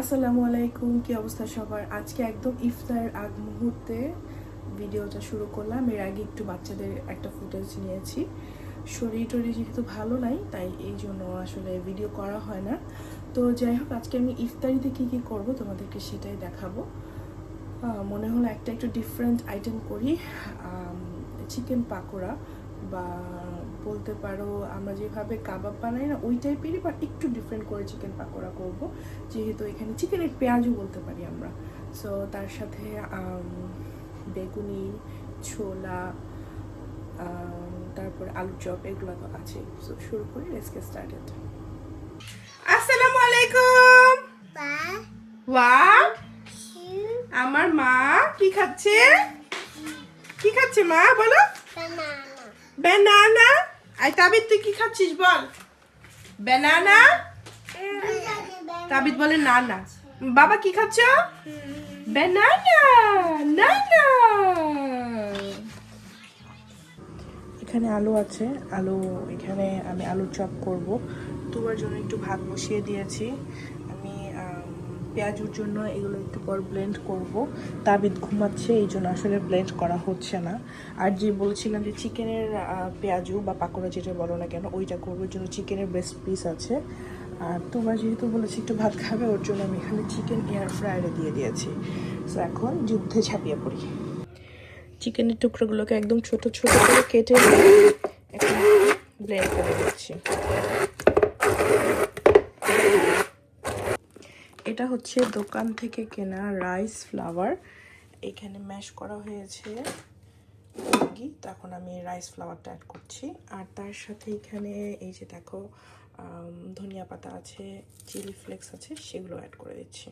আসসালামু আলাইকুম, কি অবস্থা সবার? আজকে একদম ইফতারের আগ মুহূর্তে ভিডিওটা শুরু করলাম। এর আগে একটু বাচ্চাদের একটা ফুটেজ নিয়েছি। শরীর টরীর যেহেতু ভালো নাই, তাই এই জন্য আসলে ভিডিও করা হয় না। তো যাই হোক, আজকে আমি ইফতারিতে কী কী করব তোমাদেরকে সেটাই দেখাবো। মনে হলো একটা একটু ডিফারেন্ট আইটেম করি। চিকেন পাকোড়া। বা বলতে পারো আমরা যেভাবে কাবাব বানাই না ওই টাইপেরই বা একটু ডিফারেন্ট করে চিকেন পাকোড়া করব। যেহেতু এখানে চিকেনের পেঁয়াজও বলতে পারি আমরা। সো তার সাথে বেগুনি ছোলা তারপরে আলু চপ এগুলো তো আছে সো শুরু করি লেটস গেট স্টার্টেড আসসালামু আলাইকুম ওয়াট আমার মা কি খাচ্ছে? কি খাচ্ছে মা? বলো। ব্যানানা আই তাবিদ তুই কি খাচ্ছিস বল? ব্যানানা তাবিদ বলে না না বাবা, কি খাচ্ছ? না না এখানে আলু আছে। আলু, এখানে আমি আলু চপ করব। তোমার জন্য একটু ভাত বসিয়ে দিয়েছি। পেঁয়াজুর জন্য এগুলো একটু পর ব্লেন্ড করব। তাবিদ ঘুমাচ্ছে, এই জন্য আসলে ব্লেন্ড করা হচ্ছে না। আর যে বলছিলাম যে চিকেনের পেঁয়াজু বা পাকোড়া যেটা বলো না কেন, ওইটা করব। জন্য চিকেনের বেস্ট পিস আছে। আর তোমার যেহেতু বলেছি একটু ভাত খাবে, ওর জন্য আমি এখানে চিকেন এয়ার ফ্রায়ারে দিয়ে দিয়েছি। সো এখন যুদ্ধে ঝাঁপিয়ে পড়ি। চিকেনের টুকরোগুলোকে একদম ছোট ছোট করে কেটে ব্লেন্ড করে দিচ্ছি এটা হচ্ছে দোকান থেকে কেনা রাইস ফ্লাওয়ার। এখানে ম্যাশ করা হয়েছে মুরগি তখন আমি রাইস ফ্লাওয়ারটা অ্যাড করছি। আর তার সাথে এখানে এই যে দেখো ধনিয়া পাতা আছে, চিলি ফ্লেক্স আছে, সেগুলো অ্যাড করে দিচ্ছি।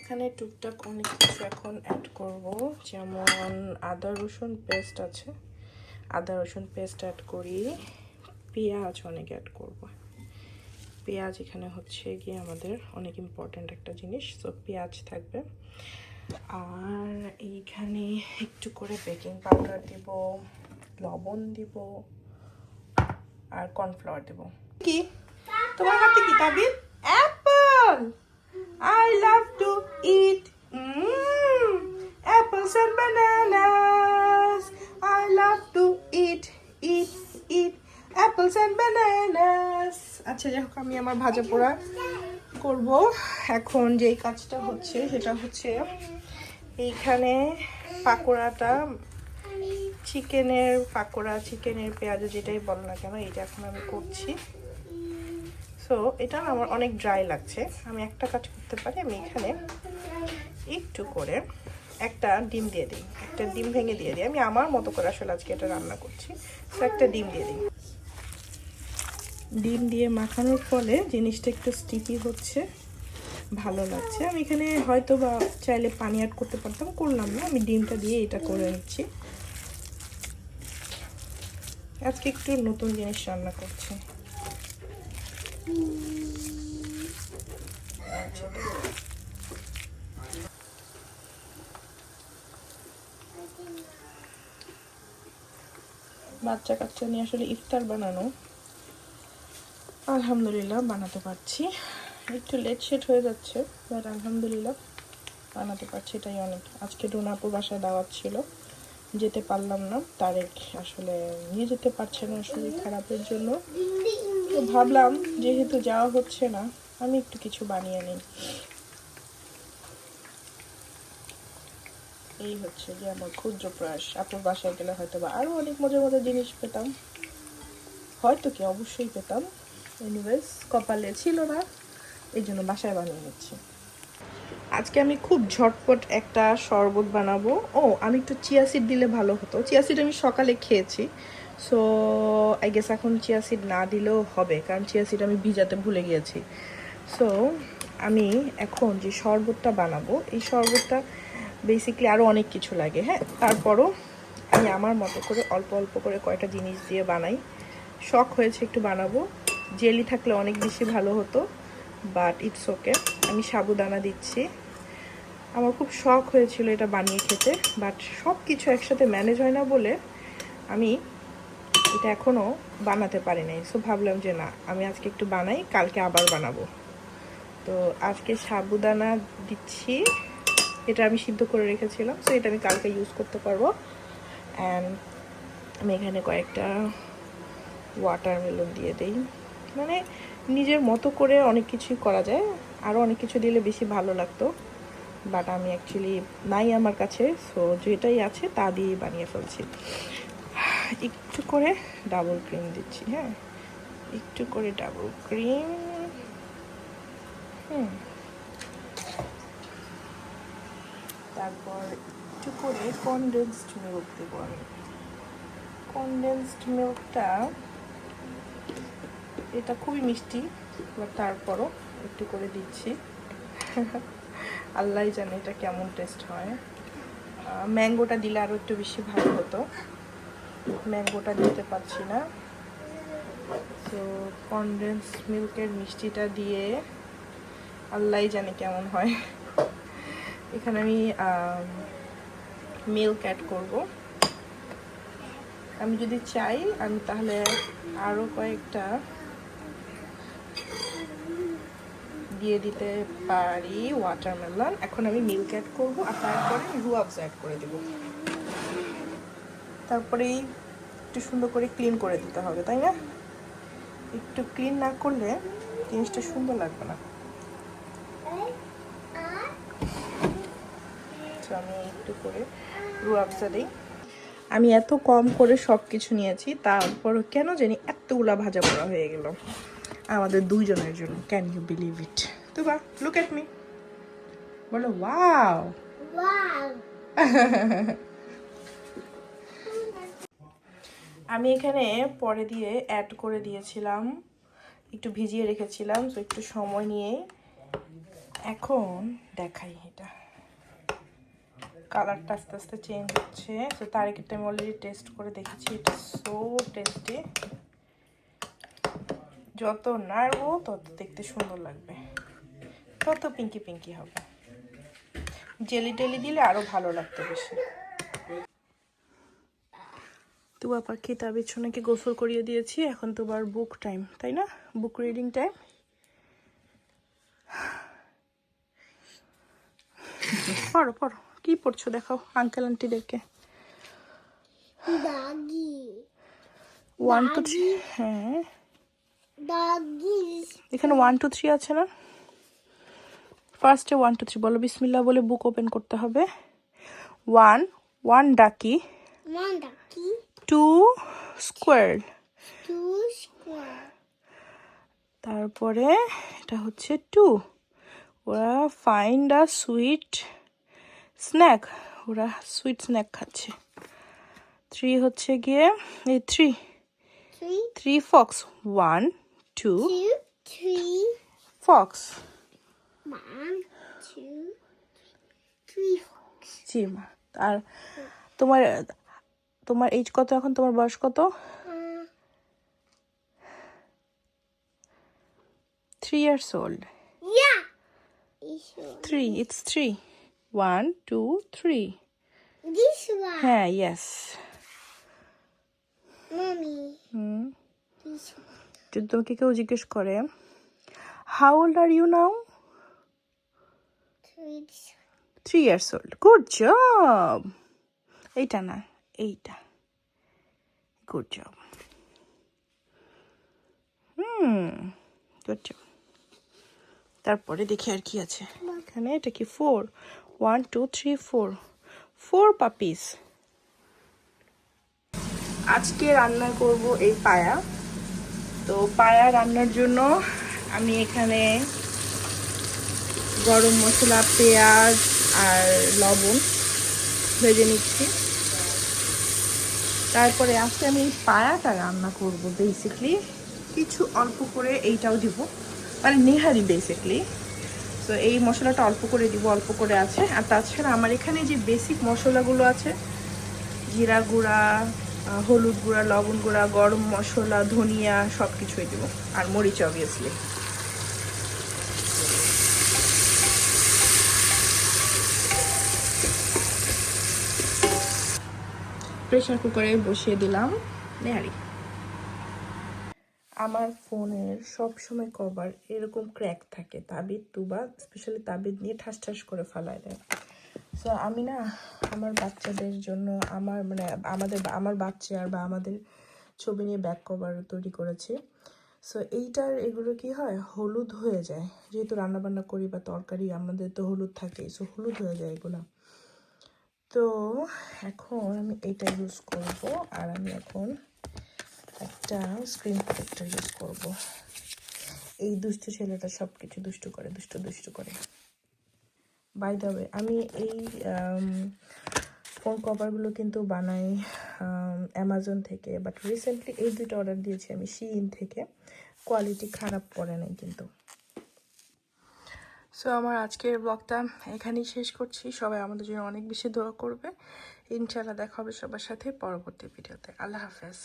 এখানে টুকটাক অনেক কিছু এখন অ্যাড করব, যেমন আদা, রসুন পেস্ট আছে। আদা, রসুন পেস্ট অ্যাড করি, পেঁয়াজ অনেক অ্যাড করব। পেঁয়াজ এখানে হচ্ছে গিয়ে আমাদের অনেক ইম্পর্ট্যান্ট একটা জিনিস সো পেঁয়াজ থাকবে। আর এইখানে একটু করে বেকিং পাউডার দিব লবণ দিব আর কর্নফ্লাওয়ার দেব। কি? তোমার হাতে কি তাবিদ apple I love to eat apples and bananas. I love to eat, eat, eat apples and bananas. আচ্ছা যাই হোক, আমি আমার ভাজা পোড়া করব। এখন যেই কাজটা হচ্ছে, সেটা হচ্ছে এইখানে পাকোড়াটা, চিকেনের পাকোড়া, চিকেনের পেঁয়াজ, যেটাই বলো না কেন এটা এখন আমি করছি। সো এটা আমার অনেক ড্রাই লাগছে। আমি একটা কাজ করতে পারি, আমি এখানে একটু করে একটা ডিম দিয়ে দিই। একটা ডিম ভেঙে দিয়ে দিই। আমি আমার মতো করে আসলে আজকে এটা রান্না করছি। তো একটা ডিম দিয়ে দিই। ডিম দিয়ে মাখানোর ফলে জিনিসটা একটু স্টিকি হচ্ছে, ভালো লাগছে। আমি এখানে হয়তো বা চাইলে পানি অ্যাড করতে পারতাম, করলাম না। আমি ডিমটা দিয়ে এটা করে নিচ্ছি। আজকে একটু নতুন জিনিস রান্না করছি। বাচ্চা কাচ্চা নিয়ে আসলে ইফতার বানানো। আলহামদুলিল্লাহ, বানাতে পারছি। একটু লেট সেট হয়ে যাচ্ছে বাট আলহামদুলিল্লাহ বানাতে পারছি, এটাই অনেক। আজকে ডোনাপুর বাসায় দাওয়াত ছিল, যেতে পারলাম না। তারেক আসলে নিয়ে যেতে পারছে না, শরীর খারাপের জন্য। তো ভাবলাম, যেহেতু যাওয়া হচ্ছে না, আমি একটু কিছু বানিয়ে নিই। এই হচ্ছে যে আমার ক্ষুদ্র প্রয়াস। আপুর বাসায় গেলে হয়তো বা আরও অনেক মজার মজার জিনিস পেতাম। হয়তো কি, অবশ্যই পেতাম। এনিওয়েজ কপালে ছিল না, এই জন্য বাসায় বানিয়ে নিচ্ছি। আজকে আমি খুব ঝটপট একটা শরবত বানাবো। ও, আমি একটু চিয়া সিড দিলে ভালো হতো। চিয়া সিড আমি সকালে খেয়েছি। সো আই গেস এখন চিয়া সিড না দিলেও হবে, কারণ চিয়া সিড আমি ভিজাতে ভুলে গিয়েছি। সো আমি এখন যে শরবতটা বানাবো, এই শরবতটা বেসিকলি আরও অনেক কিছু লাগে হ্যাঁ? তারপরও আমি আমার মতো করে অল্প অল্প করে কয়টা জিনিস দিয়ে বানাই। শখ হয়েছে একটু বানাবো। জেলি থাকলে অনেক বেশি ভালো হতো বাট ইটস ওকে আমি সাবুদানা দিচ্ছি। আমার খুব শখ হয়েছিল এটা বানিয়ে খেতে বাট সব কিছু একসাথে ম্যানেজ হয় না বলে আমি এটা এখনও বানাতে পারি নাই। সো ভাবলাম যে না, আমি আজকে একটু বানাই, কালকে আবার বানাবো। তো আজকে সাবুদানা দিচ্ছি। এটা আমি সিদ্ধ করে রেখেছিলাম সো এটা আমি কালকে ইউজ করতে পারব। অ্যান্ড আমি এখানে কয়েকটা ওয়াটারমেলন দিয়ে দিই। মানে নিজের মতো করে অনেক কিছুই করা যায়। আরও অনেক কিছু দিলে বেশি ভালো লাগতো। বাট আমি অ্যাকচুয়ালি নাই আমার কাছে সো যেটাই আছে তা দিয়েই বানিয়ে ফেলছি। একটু করে ডাবল ক্রিম দিচ্ছি হ্যাঁ? একটু করে ডাবল ক্রিম হুম। তারপর একটু করে কনডেন্সড মিল্ক দেবো আমি। কনডেন্সড মিল্কটা এটা খুবই মিষ্টি বাট তারপরও একটু করে দিচ্ছি। আল্লাহ জানে এটা কেমন টেস্ট হয়। ম্যাঙ্গোটা দিলে আরও একটু বেশি ভালো হতো। ম্যাঙ্গোটা দিতে পারছি না। তো কনডেন্স মিল্কের মিষ্টিটা দিয়ে আল্লাহ জানে কেমন হয়। এখানে আমি মিল্ক অ্যাড করব। আমি যদি চাই, আমি তাহলে আরও কয়েকটা দিয়ে দিতে পারি ওয়াটারমেলন এখন আমি মিল্ক অ্যাড করব আর তারপরে রু রুয়াবস অ্যাড করে দেব। তারপরেই একটু সুন্দর করে ক্লিন করে দিতে হবে, তাই না? একটু ক্লিন না করলে জিনিসটা সুন্দর লাগবে না। তো আমি একটু করে রু রুয়াবজা দিই। আমি এত কম করে সব কিছু নিয়েছি, তারপরও কেন জানি এতগুলা ভাজা পড়া হয়ে গেল। আমাদের দুইজনের জন্য। ক্যান ইউ বিলিভ ইট তো বা লুক এট মি বলো ওয়াও আমি এখানে পরে দিয়ে অ্যাড করে দিয়েছিলাম। একটু ভিজিয়ে রেখেছিলাম তো একটু সময় নিয়ে। এখন দেখাই এটা। কালারটা আস্তে আস্তে চেঞ্জ হচ্ছে। তো তারিখটা আমি অলরেডি টেস্ট করে দেখেছি। এটা সো টেস্টি যত নাড়বো তত দেখতে সুন্দর লাগবে। তত পিঙ্কি পিঙ্কি হবে। জেলি টেলি দিলে আরও ভালো লাগতো বেশি। তুবা পাখি তার বিছনাকে গোসল করিয়ে দিয়েছি এখন তোমার বুক টাইম তাই না? বুক রিডিং টাইম পড়ো পড়ো। কি পড়ছো দেখাও আঙ্কেল আন্টিদেরকে. ওয়ান টু থ্রি হ্যাঁ. এখানে ওয়ান টু থ্রি আছে না? ফার্স্টে ওয়ান টু থ্রি বলো বিসমিল্লা বলে বুক ওপেন করতে হবে। One one ducky two square তারপরে এটা হচ্ছে টু ওরা ফাইন্ড আ সুইট স্ন্যাক ওরা সুইট স্ন্যাক খাচ্ছে। থ্রি হচ্ছে গিয়ে এই three three fox one two Two. Three. Fox One. Two. Three. জি মা আর তোমার তোমার এইজ কত এখন তোমার বয়স কত three years old. Three it's three one two three হ্যাঁ ইয়েস Mommy. হুম. যদি তোমাকে কেউ জিজ্ঞেস করে how old are you now. Three years old good job এইটা না এইটা। Good job hmm good job তারপরে দেখি আর কি আছে। এখানে এটা কি? Four one two three four four puppies আজকে রান্না করব এই পায়া। তো পায়া রান্নার জন্য আমি এখানে গরম মশলা, পেঁয়াজ আর লবণ ভেজে নিচ্ছি। তারপরে আজকে আমি পায়াটা রান্না করব বেসিকলি কিছু অল্প করে এইটাও দিব। মানে নেহারি বেসিকলি তো এই মশলাটা অল্প করে দিব, অল্প করে আছে। আর তাছাড়া আমার এখানে যে বেসিক মশলাগুলো আছে, জিরা গুঁড়া হলুদ গুঁড়া, লবণ গুঁড়া, গরম মশলা, ধনিয়া সব কিছুই দেবো। আর মরিচ অবভিয়াসলি প্রেশার কুকারে বসিয়ে দিলাম নেহারি আমার ফোনের সব সময় কভার এরকম ক্র্যাক থাকে, তাবিদ, তুবা স্পেশালি তাবিদ নিয়ে ঠাস ঠাস করে ফেলায় দেয়। সো আমি না আমার বাচ্চাদের জন্য আমার মানে আমাদের আমার বাচ্চার বা আমাদের ছবি নিয়ে ব্যাক কভার তৈরি করেছি। সো এইটার এগুলো কি হয়? হলুদ হয়ে যায়। যেহেতু রান্নাবান্না করি বা তরকারি, আমাদের তো হলুদ থাকে সো হলুদ হয়ে যায় এগুলো। তো, এখন আমি এটা ইউজ করব আর আমি এখন একটা স্ক্রিন প্রোটেক্টর ইউজ করব। এই দুষ্টু ছেলেটা সব কিছু দুষ্টু করে, দুষ্টু দুষ্টু করে। বাই দ্য ওয়ে আমি এই ফোন কভারগুলো কিন্তু বানাই অ্যামাজন থেকে বাট রিসেন্টলি এই দুটো অর্ডার দিয়েছি আমি শিইন থেকে। কোয়ালিটি খারাপ করে নাই কিন্তু। সো আমার আজকের ব্লগটা এখানেই শেষ করছি। সবাই আমাদের জন্য অনেক বেশি দোয়া করবে। ইনশাল্লাহ দেখা হবে সবার সাথে পরবর্তী ভিডিওতে আল্লাহ হাফেজ।